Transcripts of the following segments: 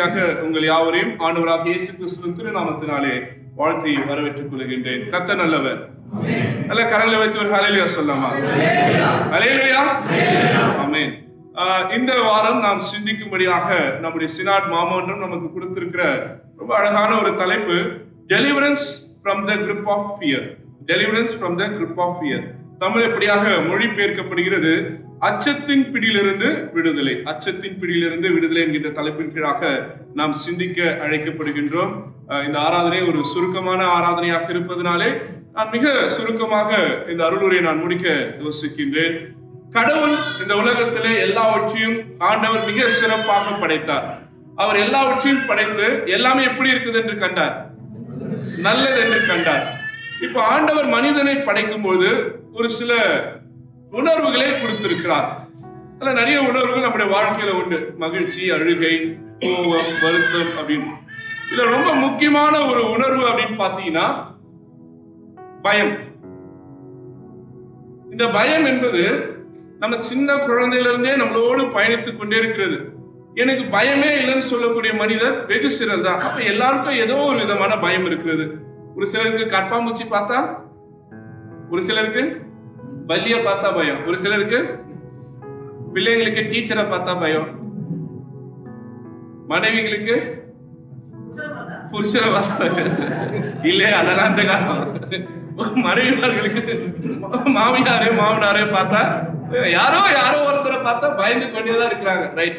ருசியாக உங்கள் யாவரையும் ஆண்டவராக இயேசு கிறிஸ்துவின் திருநாமத்தினாலே வாழ்த்தி வரவேற்றுக் கொள்கின்றேன். கத்த நல்லவர். நல்ல கரங்களை வைத்து ஒரு ஹalleluya சொல்லலாமா? ஹalleluya. ஆமென். இந்த வாரம் நாம் சிந்திக்கும்படியாக நம்முடைய சினாட் மாமன்றம் நமக்கு கொடுத்திருக்கிற ரொம்ப அழகான ஒரு தலைப்பு deliverance from the grip of fear deliverance from the grip of fear Tamil எப்படியாக மொழிபெயர்க்கப்படுகிறது? அச்சத்தின் பிடியிலிருந்து விடுதலை. அச்சத்தின் பிடியிலிருந்து விடுதலை என்கின்ற தலைப்பின் கீழாக நாம் சிந்திக்க அழைக்கப்படுகின்றோம். இந்த ஆராதனை ஒரு சுருக்கமான ஆராதனையாக இருப்பதனாலே நான் மிக சுருக்கமாக இந்த அருளுரையை நான் முடிக்க யோசிக்கின்றேன். கடவுள் இந்த உலகத்திலே எல்லாவற்றையும் ஆண்டவர் மிக சிறப்பாக படைத்தார். அவர் எல்லாவற்றையும் படைத்து எல்லாமே எப்படி இருக்குது என்று கண்டார்? நல்லது என்று கண்டார். இப்ப ஆண்டவர் மனிதனை படைக்கும் போது ஒரு சில உணர்வுகளை கொடுத்திருக்கிறார். அதுல நிறைய உணர்வுகள் நம்முடைய வாழ்க்கையில உண்டு. மகிழ்ச்சி அழுகை கோபம் வருத்தம் அப்படின்னு. இதுல ரொம்ப முக்கியமான ஒரு உணர்வு அப்படின்னு பாத்தீங்கன்னா பயம். இந்த பயம் என்பது நம்ம சின்ன குழந்தையில இருந்தே நம்மளோடு பயணித்துக் கொண்டே இருக்கிறது. எனக்கு பயமே இல்லைன்னு சொல்லக்கூடிய மனிதர் வெகு சிலர் தான் அப்ப எல்லாருக்கும் ஏதோ ஒரு விதமான பயம் இருக்கிறது. ஒரு சிலருக்கு கற்பாம்பூச்சி பார்த்தா ஒரு சிலருக்கு பல்லிய பார்த்தா பயம். ஒரு சிலருக்கு பிள்ளைங்களுக்கு டீச்சரை பார்த்தா பயம். மனைவிகளுக்கு புருஷனை பார்த்தா இல்லையே அதெல்லாம் அந்த காலம். மனைவிமார்களுக்கு மாமியாரே மாமனாரே பார்த்தா யாரோ யாரோ ஒருத்தரை பார்த்தா பயந்து கொண்டேதான் இருக்கிறாங்க. ரைட்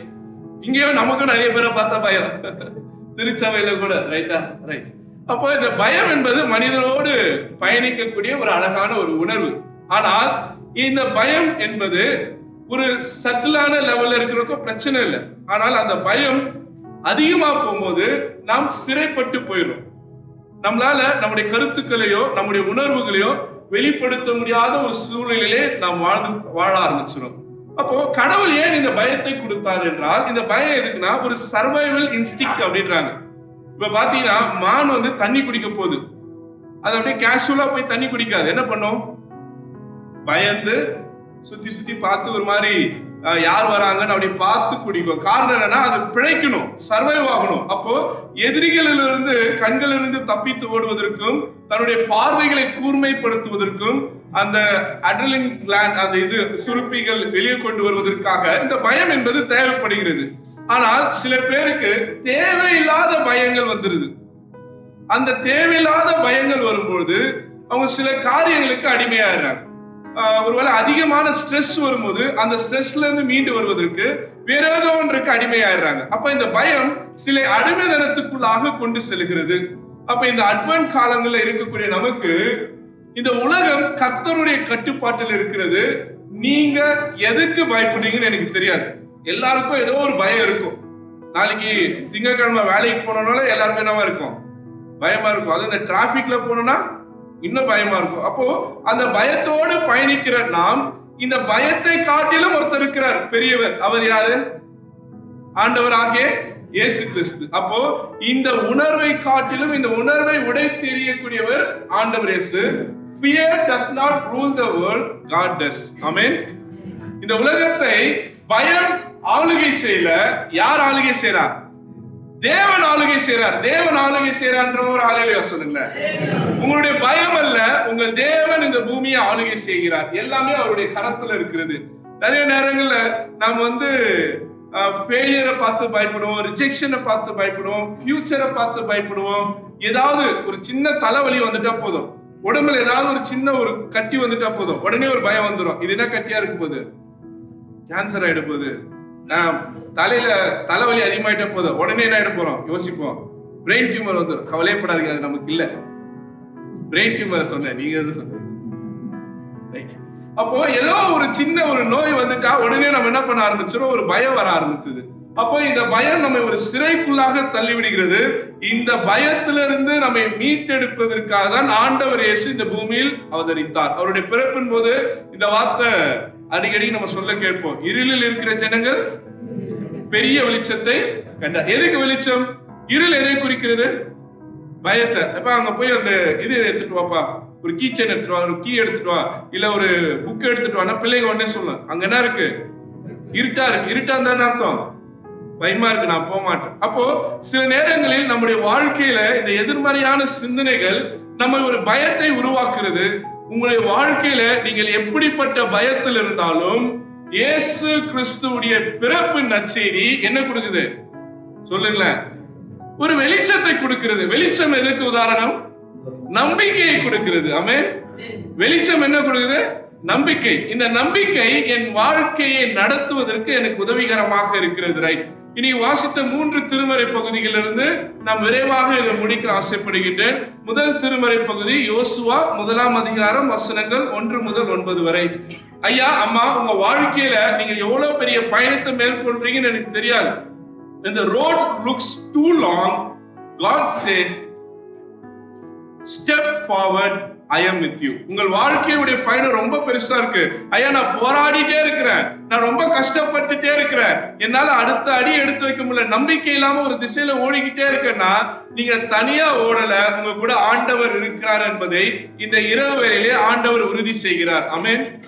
இங்கேயும் நமக்கும் நிறைய பேரை பார்த்தா பயம். திருச்சபையில கூட ரைட்டா ரைட் அப்போ இந்த பயம் என்பது மனிதனோடு பயணிக்கக்கூடிய ஒரு அழகான ஒரு உணர்வு. ஆனால் இந்த பயம் என்பது ஒரு சட்டிலான லெவல்ல இருக்கிறதுக்கும் பிரச்சனை இல்லை. ஆனால் அந்த பயம் அதிகமா போகும்போது நாம் சிறைப்பட்டு போயிடும் நம்மளால நம்முடைய கருத்துக்களையோ நம்முடைய உணர்வுகளையோ வெளிப்படுத்த முடியாத ஒரு சூழ்நிலையிலே நாம் வாழ்ந்து வாழ ஆரம்பிச்சிடும் அப்போ கடவுள் ஏன் இந்த பயத்தை கொடுத்தார் என்றால் இந்த பயம் எதுக்குன்னா ஒரு சர்வைவல் இன்ஸ்டிக் அப்படின்றாங்க. இப்ப பாத்தீங்கன்னா மான் வந்து தண்ணி குடிக்க போகுது. அது அப்படியே கேஷுவலா போய் தண்ணி குடிக்காது. என்ன பண்ணும்? பயந்து சுத்தி சுத்தி பார்த்து ஒரு மாதிரி அஹ், யார் வராங்கன்னு அப்படி பார்த்து குடிக்கும். காரணம் என்னன்னா அது பிழைக்கணும் சர்வைவ் ஆகணும். அப்போ எதிரிகளிலிருந்து கண்களிலிருந்து தப்பித்து ஓடுவதற்கும் தன்னுடைய பார்வைகளை கூர்மைப்படுத்துவதற்கும் அந்த அட்ரலின் கிளாண்ட் அந்த இது சுருப்பிகள் வெளியே கொண்டு வருவதற்காக இந்த பயம் என்பது தேவைப்படுகிறது. ஆனால் சில பேருக்கு தேவையில்லாத பயங்கள் வந்துருது. அந்த தேவையில்லாத பயங்கள் வரும்பொழுது அவங்க சில காரியங்களுக்கு அடிமையாகிறாங்க ஒருவேளை அதிகமான ஸ்ட்ரெஸ் வரும்போது அந்த ஸ்ட்ரெஸ்ல இருந்து மீண்டு வருவதற்கு வேற ஏதோ ஒன்றுக்கு அடிமையாயிடுறாங்க. அப்ப இந்த பயம் சில அடிமைதனத்துக்குள்ளாக கொண்டு செல்கிறது. அப்ப இந்த அட்வென்ட் காலங்கள்ல இருக்கக்கூடிய நமக்கு இந்த உலகம் கத்தருடைய கட்டுப்பாட்டில் இருக்கிறது. நீங்க எதுக்கு பயப்படுறீங்கன்னு எனக்கு தெரியாது. எல்லாருக்கும் ஏதோ ஒரு பயம் இருக்கும். நாளைக்கு திங்கட்கிழமை வேலைக்கு போனோம்னால எல்லாருமே என்னவா இருக்கும்? பயமா இருக்கும். அது இந்த டிராபிக்ல போனோம்னா இன்னும் பயமா இருக்கும். அப்போ அந்த பயத்தோடு பயணிக்கிற நாம் இந்த பயத்தை காட்டிலும் ஒருத்தர் இருக்கிறார். பெரியவர் அவர் யாரு? ஆண்டவர் ஆகிய இயேசு கிறிஸ்து. அப்போ இந்த உணர்வை காட்டிலும் இந்த உணர்வை உடை தெரியக்கூடியவர் ஆண்டவர் இயேசு. Fear does not rule the world god does. Amen. இந்த உலகத்தை பயம் ஆளுகை செய்யல. யார் ஆளுகை செய்றார் தேவன் ஆளுகை செய்யறார் தேவன் ஆளுகை செய்யறான்ற ஒரு ஆளுகையா சொல்லுங்களேன். உங்களுடைய பயம் அல்ல உங்கள் தேவன் இந்த பூமியை ஆளுகை செய்கிறார். எல்லாமே அவருடைய கரத்துல இருக்கிறது. நிறைய நேரங்கள்ல நாம் வந்து ஃபெயிலியரை பார்த்து பயப்படுவோம் ரிஜெக்ஷனை பார்த்து பயப்படுவோம் ஃபியூச்சரை பார்த்து பயப்படுவோம். ஏதாவது ஒரு சின்ன தலைவலி வந்துட்டா போதும். உடம்புல ஏதாவது ஒரு சின்ன ஒரு கட்டி வந்துட்டா போதும். உடனே ஒரு பயம் வந்துடும் இது என்ன கட்டியா இருக்கும் போகுது? கேன்சர் ஆயிடும் போகுது. நான் தலையில தலைவலி அதிகமாயிட்ட போதும் உடனே என்ன ஆயிட போறோம்? யோசிப்போம். பிரெயின் டியூமர் வந்துடும் கவலையப்படாதீங்க அது நமக்கு இல்ல. பிரெயின் டியூமர் சொன்னேன். நீங்க எது சொன்னீங்க? அப்போ ஏதோ ஒரு சின்ன ஒரு நோய் வந்துட்டா உடனே நம்ம என்ன பண்ண ஆரம்பிச்சிடும் ஒரு பயம் வர ஆரம்பிச்சது. அப்போ இந்த பயம் நம்மை ஒரு சிறைக்குள்ளாக தள்ளிவிடுகிறது. இந்த பயத்திலிருந்து நம்மை மீட்டெடுப்பதற்காக தான் ஆண்டவர் இயேசு இந்த பூமியில் அவதரித்தார். அவருடைய பிறப்பின் போது இந்த வார்த்தை அடிக்கடி நம்ம சொல்ல கேட்போம். இருளில் இருக்கிற ஜனங்கள் பெரிய வெளிச்சத்தை கண்டா எதுக்கு வெளிச்சம்? இருள் எதை குறிக்கிறது? பயத்தை. அப்ப அங்க போய் அந்த இது எடுத்துட்டு வாப்பா. ஒரு கீ செயின் எடுத்துட்டு வா ஒரு கீ எடுத்துட்டு வா. இல்ல ஒரு புக் எடுத்துட்டு வானா பிள்ளைங்க உடனே சொல்லலாம் அங்க என்ன இருக்கு? இருட்டா இருக்கு. இருட்டா இருந்தா அர்த்தம்? பயமா இருக்கு. நான் போக மாட்டேன். அப்போ சில நேரங்களில் நம்முடைய வாழ்க்கையில இந்த எதிர்மறையான சிந்தனைகள் நம்ம ஒரு பயத்தை உருவாக்குறது உங்களுடைய வாழ்க்கையில நீங்கள் எப்படிப்பட்ட பயத்தில் இருந்தாலும் இயேசு கிறிஸ்துவுடைய பிறப்பு நச்செய்தி என்ன கொடுக்குது? சொல்லுங்களேன். ஒரு வெளிச்சத்தை கொடுக்கிறது. வெளிச்சம் எதுக்கு உதாரணம்? நம்பிக்கையை கொடுக்கிறது. ஆமே வெளிச்சம் என்ன கொடுக்குது? நம்பிக்கை. இந்த நம்பிக்கை என் வாழ்க்கையை நடத்துவதற்கு எனக்கு உதவிகரமாக இருக்கிறது ரைட் இனி வாசித்த மூன்று திருமறை பகுதிகளிலிருந்து நாம் விரைவாக இதை முடிக்க ஆசைப்படுகின்றேன். முதல் திருமறை பகுதி யோசுவா முதலாம் அதிகாரம் வசனங்கள் ஒன்று முதல் ஒன்பது வரை. ஐயா அம்மா உங்க வாழ்க்கையில நீங்க எவ்வளவு பெரிய பயணத்தை மேற்கொள்றீங்கன்னு எனக்கு தெரியாது. இந்த road looks too long lord says step forward I am with you உங்கள் வாழ்க்கையுடைய பயணம் ரொம்ப பெருசா இருக்கு. ஐயா நான் போராடிட்டே இருக்கிறேன். நான் ரொம்ப கஷ்டப்பட்டுட்டே இருக்கிறேன். என்னால அடுத்த அடி எடுத்து வைக்க முடியல. நம்பிக்கை இல்லாம ஒரு திசையில ஓடிக்கிட்டே இருக்கேன்னா நீங்க தனியா ஓடல. உங்க கூட ஆண்டவர் இருக்கிறார் என்பதை இந்த இரவு வேலையிலே ஆண்டவர் உறுதி செய்கிறார். அமேன்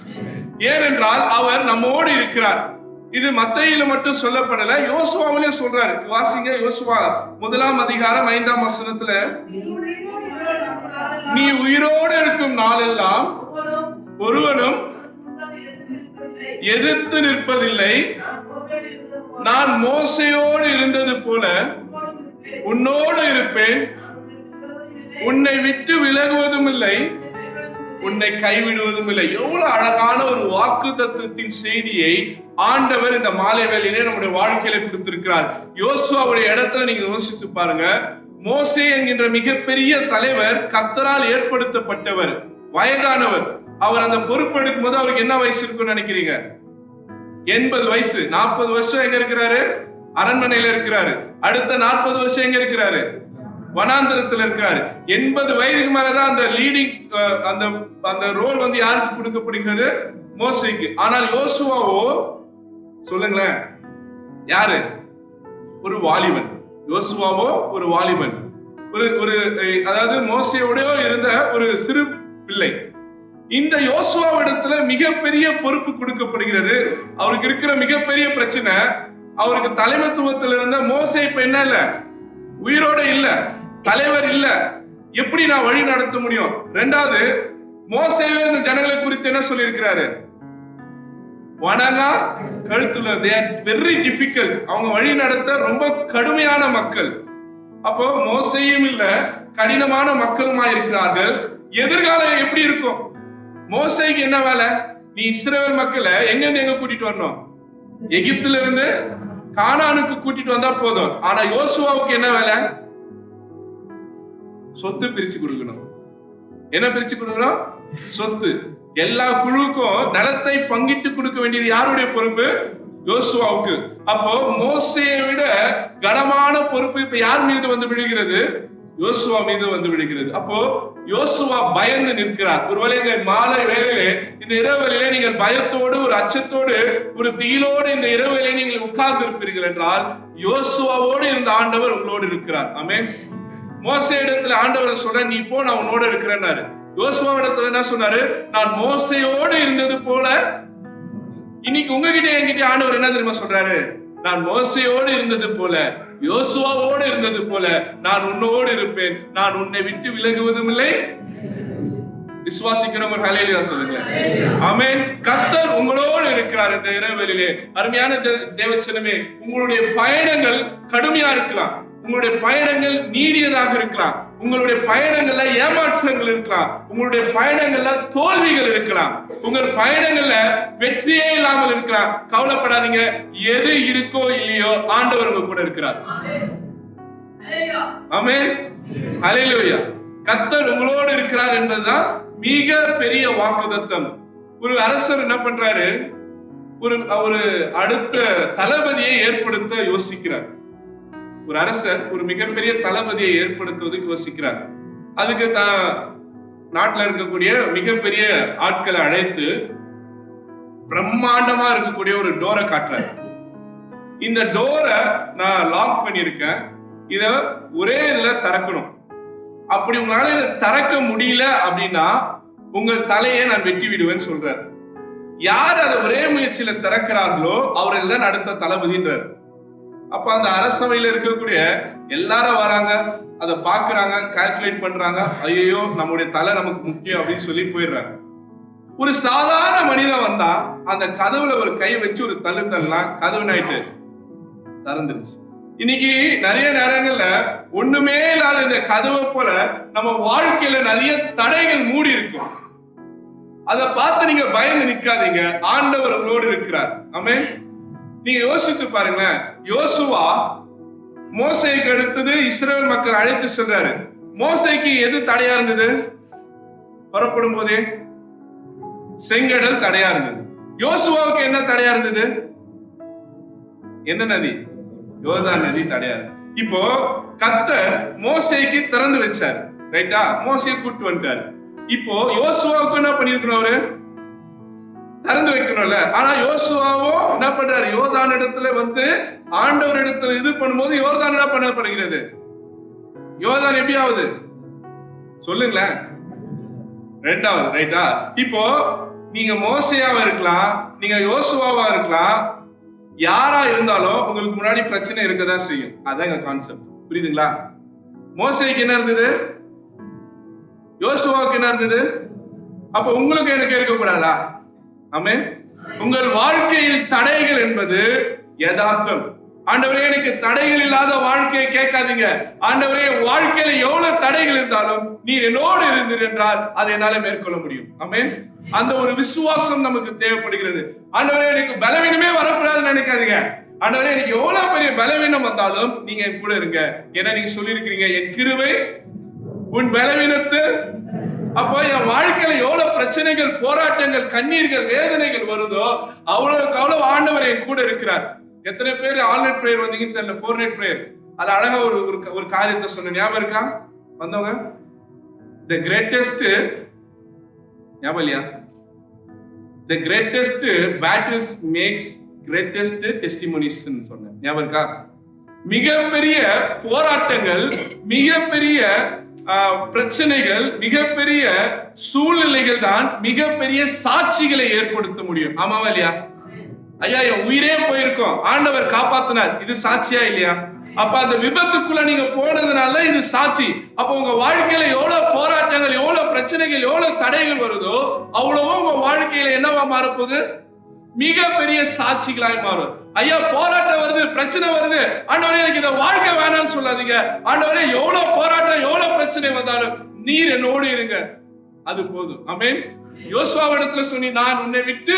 ஏனென்றால் அவர் நம்மோடு இருக்கிறார். இது மத்தையில மட்டும் சொல்லப்படல. யோசுவாவிலே சொல்றாரு. வாசிங்க யோசுவா. முதலாம் அதிகாரம் ஐந்தாம் வசனத்துல. நீ உயிரோடு இருக்கும் நாளெல்லாம் ஒருவனும் எதிர்த்து நிற்பதில்லை. நான் மோசையோடு இருந்தது போல உன்னோடு இருப்பேன். உன்னை விட்டு விலகுவதும் இல்லை உன்னை கைவிடுவதும் இல்லை எவ்வளவு அழகான ஒரு வாக்கு தத்துவத்தின் செய்தியை ஆண்டவர் இந்த மாலை வேலையிலே நம்முடைய வாழ்க்கையில கொடுத்திருக்கிறார். யோசுவாவுடைய இடத்துல நீங்க யோசித்து பாருங்க. மோசே என்கின்ற மிகப்பெரிய தலைவர் கத்தரால் ஏற்படுத்தப்பட்டவர் வயதானவர். அவர் அந்த பொறுப்பெடுக்கும் போது அவருக்கு என்ன வயசு இருக்கும்னு நினைக்கிறீங்க? எண்பது வயசு. நாற்பது வருஷம் எங்க இருக்கிறாரு? அரண்மனையில இருக்கிறாரு. அடுத்த நாற்பது வருஷம் எங்க இருக்கிறாரு? வனாந்தரத்துல இருக்கிறாரு. எண்பது வயதுக்கு மேலதான் அந்த லீடிங் அந்த அந்த ரோல் வந்து யாருக்கு கொடுக்கப்படுகிறது? மோசைக்கு. ஆனால் யோசுவாவோ சொல்லுங்களேன். யாரு? ஒரு வாலிபன். யோசுவாவோ ஒரு வாலிபன். ஒரு ஒரு அதாவது மோசையோடயோ இருந்த ஒரு சிறு பிள்ளை. இந்த யோசுவாவிடத்துல மிகப்பெரிய பொறுப்பு கொடுக்கப்படுகிறது. அவருக்கு இருக்கிற மிகப்பெரிய பிரச்சனை அவருக்கு தலைமைத்துவத்தில் இருந்த மோசை இப்ப என்ன இல்ல? உயிரோட இல்ல. தலைவர் இல்ல. எப்படி நான் வழி நடத்த முடியும்? ரெண்டாவது மோசையே இந்த ஜனங்களை குறித்து என்ன சொல்லியிருக்கிறாரு? வணங்கா கழுத்துல. வெரி டிஃபிகல்ட் அவங்க வழி நடத்த ரொம்ப கடுமையான மக்கள். அப்போ மோசையும் இல்ல கடினமான மக்களுமா இருக்கிறார்கள். எதிர்காலம் எப்படி இருக்கும்? மோசைக்கு என்ன வேலை? நீ இஸ்ரேல் மக்களை எங்க இருந்து எங்க கூட்டிட்டு வரணும்? எகிப்துல இருந்து கானானுக்கு கூட்டிட்டு வந்தா போதும். ஆனா யோசுவாவுக்கு என்ன வேலை? சொத்து பிரிச்சு கொடுக்கணும். என்ன பிரிச்சு கொடுக்கணும்? சொத்து. எல்லா குழுவுக்கும் நிலத்தை பங்கிட்டு கொடுக்க வேண்டியது யாருடைய பொறுப்பு? யோசுவாவுக்கு. அப்போ மோசையை விட கனமான பொறுப்பு இப்ப யார் மீது வந்து விழுகிறது? யோசுவா மீது வந்து விடுகிறது அப்போ யோசுவா பயந்து நிற்கிறார். ஒருவேளை இந்த மாலை வேளையிலே இந்த இரவுகளிலே நீங்கள் பயத்தோடு ஒரு அச்சத்தோடு ஒரு தீயிலோடு இந்த இரவுகளிலே நீங்கள் உட்கார்ந்து இருப்பீர்கள் என்றால் யோசுவாவோடு இருந்த ஆண்டவர் உங்களோடு இருக்கிறார். ஆமென். மோச இடத்துல ஆண்டவர் சொல்ற நீ போ நான் உன்னோட இருக்கிறேன்னாரு. யோசுவா இடத்துல என்ன சொன்னாரு? நான் மோசையோடு இருந்தது போல இன்னைக்கு உங்ககிட்ட என்கிட்ட ஆண்டவர் என்ன தெரியுமா சொல்றாரு? நான் மோசையோடு இருந்தது போல யோசுவாவோடு இருந்தது போல நான் உன்னோடு இருப்பேன். நான் உன்னை விட்டு விலகுவதும் இல்லை. விசுவாசிக்கிறவங்க ஹalleluya சொல்லுங்க ஆமென் கத்தர் உங்களோடு இருக்கிறார் இந்த இரவலிலே அருமையான தேவச்சனமே உங்களுடைய பயணங்கள் கடுமையா இருக்கலாம். உங்களுடைய பயணங்கள் நீடியதாக இருக்கலாம். உங்களுடைய பயணங்கள்ல ஏமாற்றங்கள் இருக்கலாம். உங்களுடைய பயணங்கள்ல தோல்விகள் இருக்கலாம். உங்கள் பயணங்கள்ல வெற்றியே இல்லாமல் இருக்கலாம். கவலைப்படாதீங்க. எது இருக்கோ இல்லையோ ஆண்டவர் உங்க கூட இருக்கிறார். ஆமே அலையிலோயா கத்தர் உங்களோடு இருக்கிறார் என்பதுதான் மிக பெரிய வாக்குதத்தம் ஒரு அரசர் என்ன பண்றாரு? ஒரு ஒரு அடுத்த தளபதியை ஏற்படுத்த யோசிக்கிறார். ஒரு அரசர் ஒரு மிகப்பெரிய தளபதியை ஏற்படுத்துவதுக்கு யோசிக்கிறார். அதுக்கு தான் நாட்டில் இருக்கக்கூடிய மிகப்பெரிய ஆட்களை அழைத்து பிரம்மாண்டமா இருக்கக்கூடிய ஒரு டோரை காட்டுறாரு. இந்த டோரை நான் லாக் பண்ணியிருக்கேன். இத ஒரே இதுல திறக்கணும். அப்படி உங்களால இதை திறக்க முடியல அப்படின்னா உங்கள் தலையை நான் வெட்டி விடுவேன்னு சொல்றாரு. யார் அதை ஒரே முயற்சியில திறக்கிறார்களோ அவர்கள் தான் அடுத்த தளபதின்றார். அப்ப அந்த அரசவையில இருக்கக்கூடிய எல்லாரும் வராங்க. அதை பாக்குறாங்க கால்குலேட் பண்றாங்க. ஐயோ நம்முடைய தலை நமக்கு முக்கியம் அப்படின்னு சொல்லி போயிடுறாங்க. ஒரு சாதாரண மனிதன் வந்தா அந்த கதவுல ஒரு கை வச்சு ஒரு தள்ளு தள்ளலாம். கதவு நாயிட்டு திறந்துருச்சு. இன்னைக்கு நிறைய நேரங்கள்ல ஒண்ணுமே இல்லாத இந்த கதவை போல நம்ம வாழ்க்கையில நிறைய தடைகள் மூடி இருக்கும். அதை பார்த்து நீங்க பயந்து நிக்காதீங்க. ஆண்டவர் உங்களோடு இருக்கிறார். ஆமே நீங்க யோசித்து பாருங்க யோசுவா மோசைக்கு அடுத்தது இஸ்ரேல் மக்கள் அழைத்து சென்றாரு. மோசைக்கு எது தடையா இருந்தது? புறப்படும் போதே செங்கடல் தடையா இருந்தது. யோசுவாவுக்கு என்ன தடையா இருந்தது? என்ன நதி? யோதா நதி தடையா இருந்தது. இப்போ கத்தர் மோசைக்கு திறந்து வச்சாரு. ரைட்டா? மோசையை கூட்டு வந்துட்டாரு. இப்போ யோசுவாவுக்கு என்ன பண்ணிருக்கணும் அவரு? திறந்து வைக்கணும்ல. ஆனா யோசுவாவும் என்ன பண்றாரு? யோதான் இடத்துல வந்து ஆண்டவர் இடத்துல இது பண்ணும்போது யோர்தான் என்ன பண்ணப்படுகிறது? யோதான் எப்படி ஆகுது சொல்லுங்களேன். ரெண்டாவது ரைட்டா? இப்போ நீங்க மோசையாவா இருக்கலாம் நீங்க யோசுவாவா இருக்கலாம் யாரா இருந்தாலும் உங்களுக்கு முன்னாடி பிரச்சனை இருக்கதான் செய்யும். அதான் எங்க கான்செப்ட் புரியுதுங்களா? மோசைக்கு என்ன இருந்தது? யோசுவாவுக்கு என்ன இருந்தது? அப்ப உங்களுக்கு எனக்கு இருக்கக்கூடாதா? ஆமே உங்கள் வாழ்க்கையில் தடைகள் என்பது யதார்த்தம். ஆண்டவரே எனக்கு தடைகள் இல்லாத வாழ்க்கையை கேட்காதீங்க. ஆண்டவரே வாழ்க்கையில எவ்வளவு தடைகள் இருந்தாலும் நீர் என்னோடு இருந்தீர் என்றால் அதை என்னால மேற்கொள்ள முடியும். ஆமே அந்த ஒரு விசுவாசம் நமக்கு தேவைப்படுகிறது. ஆண்டவரே எனக்கு பலவீனமே வரக்கூடாதுன்னு நினைக்காதீங்க. ஆண்டவரே எனக்கு எவ்வளவு பெரிய பலவீனம் வந்தாலும் நீங்க என் கூட இருங்க. ஏன்னா நீங்க சொல்லியிருக்கிறீங்க என் கிருவை உன் பலவீனத்து அப்போ என் வாழ்க்கையில எவ்வளவு பிரச்சனைகள் போராட்டங்கள் கண்ணீர்கள் வேதனைகள் வருதோ அவ்வளவுக்கு அவ்வளவு ஆண்டவர் என் கூட இருக்கிறார். எத்தனை பேர் ஆல்நெட் ப்ரேயர் வந்தீங்கன்னு தெரியல ஃபோர் நைட் ப்ரேயர் அது அழகா ஒரு ஒரு- காரியத்தை சொன்ன ஞாபகம் இருக்கா? வந்தவங்க? த கிரேட்டஸ்ட் ஞாபகம் இல்லையா? The greatest battles makes greatest testimonies சொன்னேன். ஞாபகம் இருக்கா? மிகப்பெரிய போராட்டங்கள் மிகப்பெரிய பிரச்சனைகள் மிகப்பெரிய சூழ்நிலைகள் தான் மிகப்பெரிய சாட்சிகளை ஏற்படுத்த முடியும். ஆமாவா இல்லையா? ஐயா என் உயிரே போயிருக்கோம். ஆண்டவர் காப்பாத்தினார். இது சாட்சியா இல்லையா? அப்ப அந்த விபத்துக்குள்ள நீங்க போனதுனால இது சாட்சி. அப்ப உங்க வாழ்க்கையில எவ்வளவு போராட்டங்கள் எவ்வளவு பிரச்சனைகள் எவ்வளவு தடைகள் வருதோ அவ்வளவோ உங்க வாழ்க்கையில என்னவா மாறப்போகுது? மிக பெரிய சாட்சிகளாய் மாறும். ஐயா போராட்டம் வருது பிரச்சனை வருது. ஆண்டவரே எனக்கு இந்த வாழ்க்கை வேணாம்னு சொல்லாதீங்க. ஆண்டவரே எவ்வளவு போராட்டம் எவ்வளவு பிரச்சனை வந்தாலும் நீர் என்னோடு இருங்க. அது போதும். ஆமென். யோசுவாவிடத்துல சொன்னி நான் உன்னை விட்டு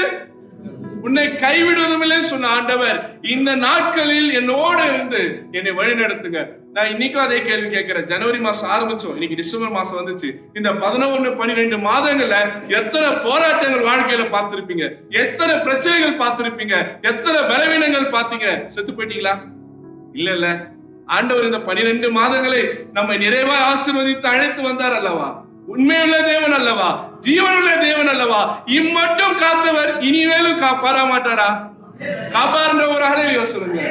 உன்னை கைவிடுவதுமில்லை சொன்ன ஆண்டவர் இந்த நாட்களில் என்னோடு இருந்து என்னை வழி நடத்துங்க நான் இன்னைக்கும் அதே கேள்வி கேட்கிறேன். ஜனவரி மாசம் ஆரம்பிச்சோம். இன்னைக்கு டிசம்பர் மாசம் வந்துச்சு. இந்த பதினொன்னு பன்னிரெண்டு மாதங்கள்ல எத்தனை போராட்டங்கள் வாழ்க்கையில பார்த்திருப்பீங்க? எத்தனை பிரச்சனைகள் பார்த்திருப்பீங்க? எத்தனை பலவீனங்கள் பார்த்தீங்க? செத்து போயிட்டீங்களா? இல்ல இல்ல ஆண்டவர் இந்த பனிரெண்டு மாதங்களை நம்மை நிறைவா ஆசீர்வதித்து அழைத்து வந்தார் அல்லவா? உண்மையுள்ள தேவன் அல்லவா? ஜீவனுள்ள தேவன் அல்லவா? இம்மட்டும் காத்தவர் இனிமேலும் காப்பாற மாட்டாரா? காப்பாருன்ற ஒரு அழகு யோசனைங்க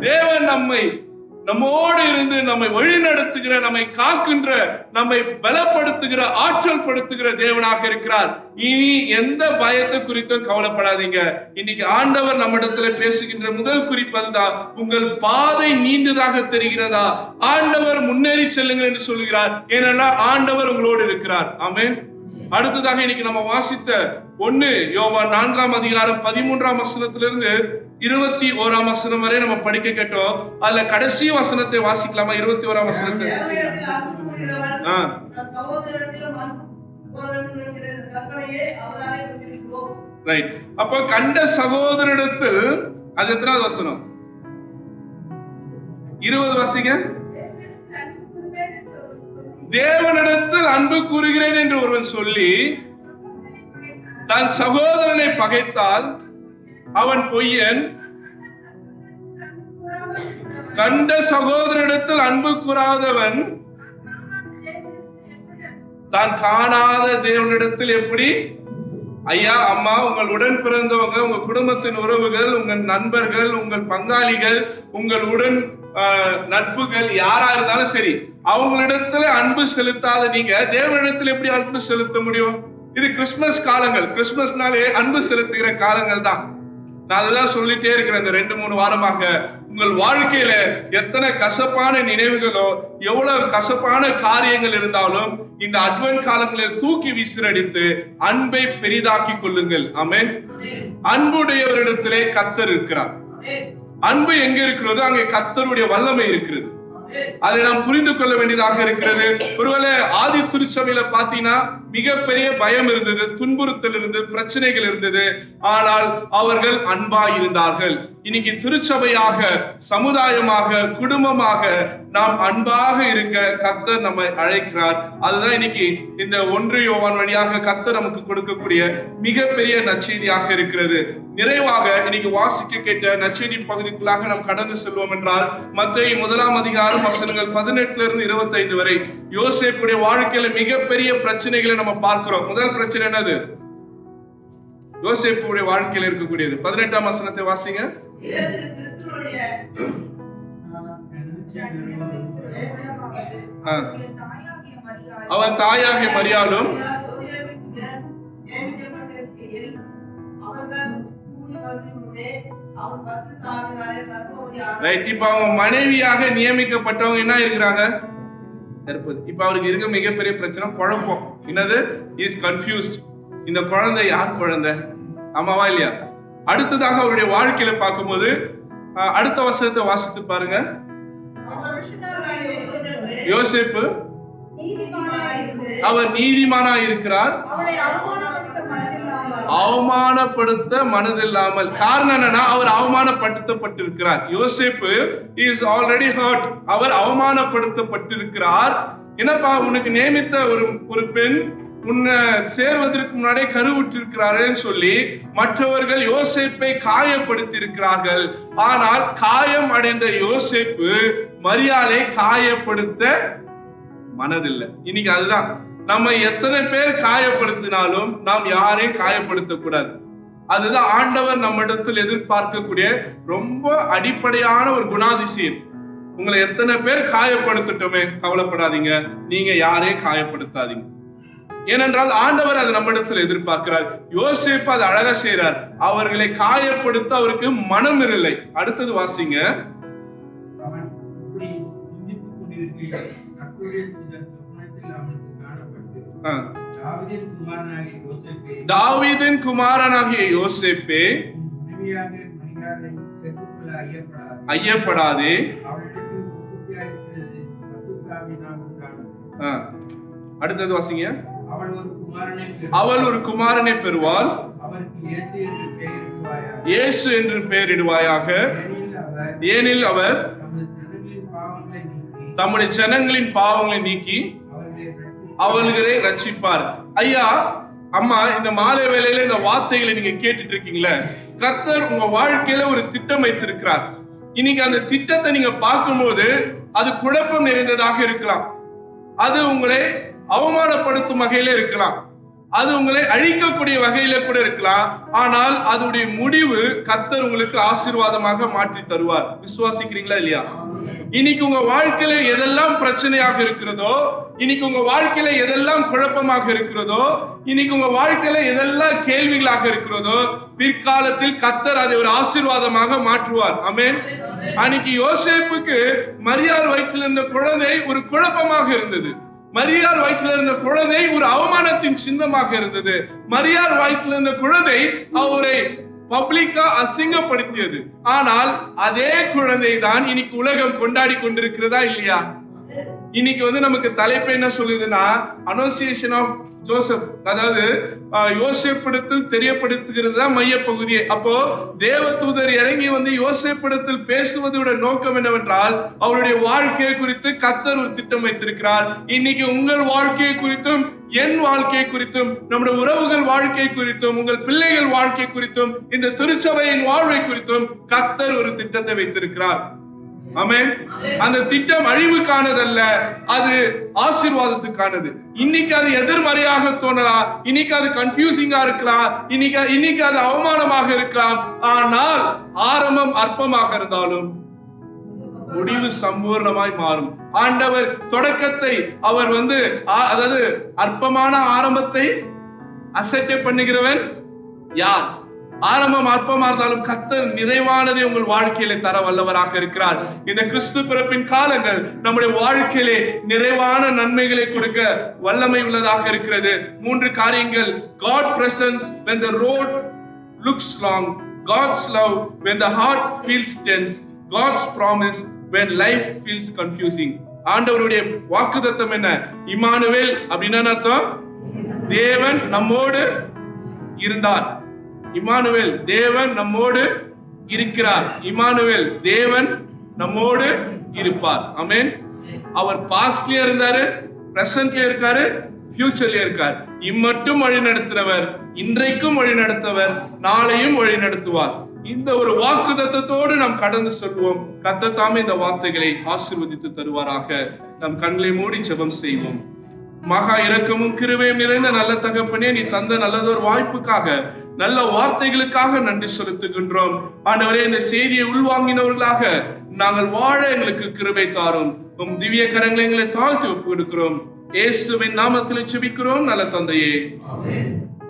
தேவன் நம்மை நம்மோடு இருந்து நம்மை வழி நடத்துகிற நம்மை காக்கின்ற நம்மை பலப்படுத்துகிற ஆற்றல் படுத்துகிற தேவனாக இருக்கிறார். இனி எந்த பயத்தை குறித்தும் கவலைப்படாதீங்க. இன்னைக்கு ஆண்டவர் நம்மிடத்துல பேசுகின்ற முதல் குறிப்பு அதுதான். உங்கள் பாதை நீண்டதாக தெரிகிறதா? ஆண்டவர் முன்னேறி செல்லுங்கள் என்று சொல்கிறார். ஏனென்றால் ஆண்டவர் உங்களோடு இருக்கிறார். ஆமேன். அடுத்ததாக இன்னைக்கு நம்ம வாசித்த ஒண்ணு யோவா நான்காம் அதிகாரம் பதிமூன்றாம் வசனத்திலிருந்து இருபத்தி ஓராம் வசனம் வரை நம்ம படிக்க கேட்டோம். அதுல கடைசி வசனத்தை வாசிக்கலாமா? இருபத்தி ஓராம் வசனத்தை. ரைட் அப்போ கண்ட சகோதரிடத்தில் அது எத்தனாவது வசனம்? இருபது வாசிங்க. தேவனிடத்தில் அன்பு கூறுகிறேன் என்று ஒருவன் சொல்லி தன் சகோதரனை பகைத்தால் அவன் பொய்யன். கண்ட சகோதரிடத்தில் அன்பு கூறாதவன் தான் காணாத தேவனிடத்தில் எப்படி? ஐயா அம்மா உங்கள் உடன் பிறந்தவங்க உங்க குடும்பத்தின் உறவுகள் உங்கள் நண்பர்கள் உங்கள் பங்காளிகள் உங்கள் உடன் நட்புகள் யாரா இருந்தாலும் சரி அவங்களிடத்துல அன்பு செலுத்தாத நீங்க தேவனிடத்தில் எப்படி அன்பு செலுத்த முடியும்? இது கிறிஸ்துமஸ் காலங்கள். கிறிஸ்துமஸ்னாலே அன்பு செலுத்துகிற காலங்கள் தான் நான் அதுதான் சொல்லிட்டே இருக்கிறேன் இந்த ரெண்டு மூணு வாரமாக. உங்கள் வாழ்க்கையில எத்தனை கசப்பான நினைவுகளோ எவ்வளவு கசப்பான காரியங்கள் இருந்தாலும் இந்த அட்வென்ட் காலங்களில் தூக்கி விசிறடித்து அன்பை பெரிதாக்கி கொள்ளுங்கள். ஆமென். அன்புடையவரிடத்திலே கத்தர் இருக்கிறார். அன்பு எங்க இருக்கிறதோ அங்கே கத்தருடைய வல்லமை இருக்கிறது. அதை நாம் புரிந்து கொள்ள வேண்டியதாக இருக்கிறது. ஒருவேளை ஆதி திருச்சபையில பாத்தீங்கன்னா மிகப்பெரிய பயம் இருந்தது துன்புறுத்தல் இருந்தது பிரச்சனைகள் இருந்தது. ஆனால் அவர்கள் அன்பா இருந்தார்கள். இன்னைக்கு திருச்சபையாக சமுதாயமாக குடும்பமாக நாம் அன்பாக இருக்க கத்தர் நம்மை அழைக்கிறார். அதுதான் இன்னைக்கு இந்த ஒன்று யோவான் வழியாக கத்தர் நமக்கு கொடுக்கக்கூடிய மிகப்பெரிய நச்செய்தியாக இருக்கிறது. நிறைவாக இன்னைக்கு வாசிக்க கேட்ட நச்செய்தி பகுதிக்குள்ளாக நாம் கடந்து செல்வோம் என்றால் மத்திய முதலாம் அதிகாரம் வசனங்கள் பதினெட்டுல இருந்து இருபத்தைந்து வரை யோசிப்புடைய வாழ்க்கையில மிகப்பெரிய பிரச்சனைகளை நம்ம பார்க்கிறோம். முதல் பிரச்சனை என்னது? யோசிப்புடைய வாழ்க்கையில் இருக்கக்கூடியது. பதினெட்டாம் வசனத்தை வாசிங்க. அவன் கிறிஸ்துவுடைய ஆ. தாயாகிய மரியாளும் ரைட் இப்ப அவங்க மனைவியாக நியமிக்கப்பட்டவங்க என்ன இருக்கிறாங்க? இருப்பது இப்ப அவருக்கு இருக்க மிகப்பெரிய பிரச்சனை குழப்பம். என்னது? இஸ் கன்ஃபியூஸ்ட் இந்த குழந்தை யார் குழந்தை? ஆமாவா இல்லையா? அடுத்ததாக அவருடைய வாழ்க்கையில பார்க்கும்போது அடுத்த வசனத்தை வாசித்து பாருங்க. யோசேப்பு. அவர் நீதிமானா இருக்கிறார். அவமானப்படுத்த மனதில்லாமல். காரணம் என்னன்னா அவர் அவமானப்படுத்தப்பட்டிருக்கிறார். யோசேப்பு இஸ் ஆல்ரெடி ஹர்ட் அவர் அவமானப்படுத்தப்பட்டிருக்கிறார். என்னப்பா உனக்கு நியமித்த ஒரு ஒரு பெண் உன்னை சேர்வதற்கு முன்னாடியே கருவுற்றிருக்கிறார்கள் சொல்லி மற்றவர்கள் யோசேப்பை காயப்படுத்தி இருக்கிறார்கள் ஆனால் காயம் அடைந்த யோசேப்பு மரியாதை காயப்படுத்த மனதில்லை. இன்னைக்கு அதுதான். நம்ம எத்தனை பேர் காயப்படுத்தினாலும் நாம் யாரையும் காயப்படுத்த கூடாது அதுதான் ஆண்டவர் நம்மிடத்தில் எதிர்பார்க்கக்கூடிய ரொம்ப அடிப்படையான ஒரு குணாதிசயம். உங்களை எத்தனை பேர் காயப்படுத்தட்டுமே கவலைப்படாதீங்க. நீங்க யாரையும் காயப்படுத்தாதீங்க. ஏனென்றால் ஆண்டவர் அதை நம்மிடத்தில் எதிர்பார்க்கிறார். யோசிப்பு அதை அழகா செய்யறார் அவர்களை காயப்படுத்த அவருக்கு மனம் இல்லை. அடுத்தது வாசிங்க. தாவீதின் குமாரனாகிய யோசேப்பே. ஐயப்படாது. அடுத்தது வாசிங்க. அவள் ஒரு குமாரனை பெறுவாள். இயேசு என்று பெயரிடுவாயாக ஏனில் அவர் தம்முடைய ஜனங்களின் பாவங்களை நீக்கி. அவர்களை ரட்சிப்பார். ஐயா அம்மா இந்த மாலை வேளையில இந்த வார்த்தைகளை நீங்க கேட்டுட்டு இருக்கீங்களே கர்த்தர் உங்க வாழ்க்கையில ஒரு திட்டம் வைத்திருக்கிறார். இன்னைக்கு அந்த திட்டத்தை நீங்க பார்க்கும்போது அது குழப்பம் நிறைந்ததாக இருக்கலாம். அது உங்களை அவமானப்படுத்தும் வகையில இருக்கலாம். அது உங்களை அழிக்கக்கூடிய வகையில கூட இருக்கலாம். ஆனால் அதனுடைய முடிவு கர்த்தர் உங்களுக்கு ஆசீர்வாதமாக மாற்றி தருவார். விசுவாசிக்கிறீங்களா இல்லையா? இன்னைக்கு உங்க வாழ்க்கையில எதெல்லாம் பிரச்சனையாக இருக்கிறதோ இன்னைக்கு உங்க வாழ்க்கையில எதெல்லாம் குழப்பமாக இருக்கிறதோ இன்னைக்கு உங்க வாழ்க்கையில எதெல்லாம் கேள்விகளாக இருக்கிறதோ பிற்காலத்தில் கத்தர் அதை ஒரு ஆசீர்வாதமாக மாற்றுவார். அமேன் அன்னைக்கு யோசேப்புக்கு மரியாள் வயிற்றில் இருந்த குழந்தை ஒரு குழப்பமாக இருந்தது. மரியார் வயிற்றில் இருந்த குழந்தை ஒரு அவமானத்தின் சின்னமாக இருந்தது. மரியார் வயிற்றில் இருந்த குழந்தை அவரை பப்ளிக்கா அசிங்கப்படுத்தியது. ஆனால் அதே குழந்தை தான் இன்னைக்கு உலகம் கொண்டாடி கொண்டிருக்கிறதா இல்லையா? இன்னைக்கு வந்து நமக்கு தலைப்பு என்ன சொல்லுதுன்னா அனோசியேஷன் ஆஃப் ஜோசப் அதாவது ஆஹ், தெரியப்படுத்துகிறது தான் மையப்பகுதியே அப்போ தேவதூதர் இறங்கி வந்து யோசிப்படத்தில் பேசுவதோட நோக்கம் என்னவென்றால் அவருடைய வாழ்க்கையை குறித்து கத்தர் ஒரு திட்டம் வைத்திருக்கிறார். இன்னைக்கு உங்கள் வாழ்க்கையை குறித்தும் என் வாழ்க்கை குறித்தும் நம்முடைய உறவுகள் வாழ்க்கை குறித்தும் உங்கள் பிள்ளைகள் வாழ்க்கை குறித்தும் இந்த திருச்சபையின் வாழ்வை குறித்தும் கத்தர் ஒரு திட்டத்தை வைத்திருக்கிறார். அந்த திட்டம் அழிவுக்கானதல்ல அது ஆசீர்வாதத்துக்கானது. இன்னைக்கு அது எதிர்மறையாக தோணலாம் இன்னைக்கு அது கன்ஃபியூசிங்கா இருக்கலாம் இன்னைக்கு இன்னைக்கு அது அவமானமாக இருக்கலாம். ஆனால் ஆரம்பம் அற்பமாக இருந்தாலும் முடிவு சம்பூர்ணமாய் மாறும். ஆண்டவர் தொடக்கத்தை அவர் வந்து அதாவது அற்பமான ஆரம்பத்தை அசட்டை பண்ணுகிறவன் யார்? ஆரம்பம் அற்பமா இருந்தாலும் கத்தர் நிறைவானதை உங்கள் வாழ்க்கையிலே தர வல்லவராக இருக்கிறார். இந்த கிறிஸ்து பிறப்பின் காலங்கள் நம்முடைய வாழ்க்கையிலே நிறைவான நன்மைகளை கொடுக்க வல்லமை உள்ளதாக இருக்கிறது. மூன்று காரியங்கள். God presence when the road looks long. God's love when the heart feels tense. God's promise when life feels confusing. ஆண்டவருடைய வாக்குதத்தம் என்ன? இமானுவேல் அப்படின்னா அர்த்தம்? தேவன் நம்மோடு இருந்தார். இமானுவேல் தேவன் நம்மோடு இருக்கிறார். இமானுவேல் தேவன் நம்மோடு இருப்பார். அமேன் அவர் பாஸ்ட்லயே இருந்தாரு பிரசன்ட்லயே இருக்காரு ஃபியூச்சர்லயே இருக்கார். இம்மட்டும் வழி நடத்துறவர் இன்றைக்கும் வழி நடத்தவர் நாளையும் வழி நடத்துவார். இந்த ஒரு வாக்கு தத்தத்தோடு நாம் கடந்து சொல்வோம். கத்தத்தாமே இந்த வார்த்தைகளை ஆசிர்வதித்து தருவாராக. நம் கண்களை மூடி ஜெபம் செய்வோம். மகா இரக்கமும் கிருவையும் நிறைந்த நல்ல தகப்பனே நீ தந்த நல்லதொரு வாய்ப்புக்காக நல்ல வார்த்தைகளுக்காக நன்றி செலுத்துகின்றோம். ஆண்டவரே இந்த செய்தியை உள்வாங்கினவர்களாக நாங்கள் வாழ எங்களுக்கு கிருபை தாரும். உம் திவ்ய கரங்களை எங்களை தாழ்த்தி ஒப்பு கொடுக்கிறோம் இயேசுவின் நாமத்தில் செபிக்கிறோம் நல்ல தந்தையே.